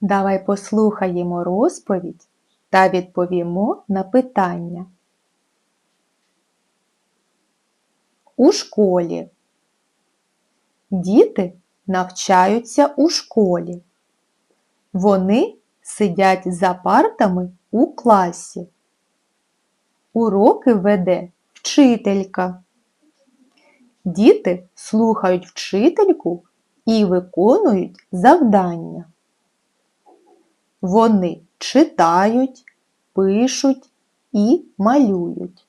Давай послухаємо розповідь та відповімо на питання. У школі. Діти навчаються у школі. Вони сидять за партами у класі. Уроки веде вчителька. Діти слухають вчительку і виконують завдання. Вони читають, пишуть і малюють.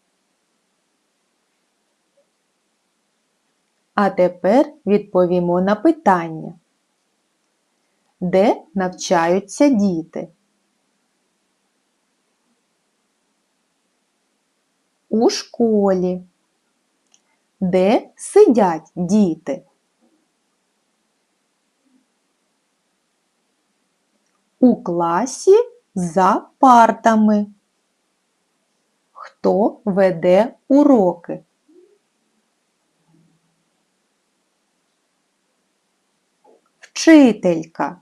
А тепер відповімо на питання. Де навчаються діти? У школі. Де сидять діти? У класі за партами. Хто веде уроки? Вчителька.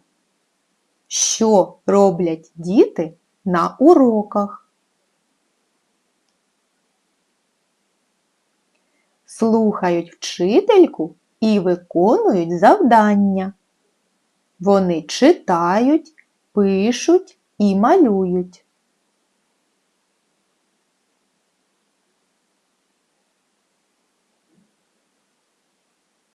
Що роблять діти на уроках? Слухають вчительку і виконують завдання. Вони читають, пишуть і малюють.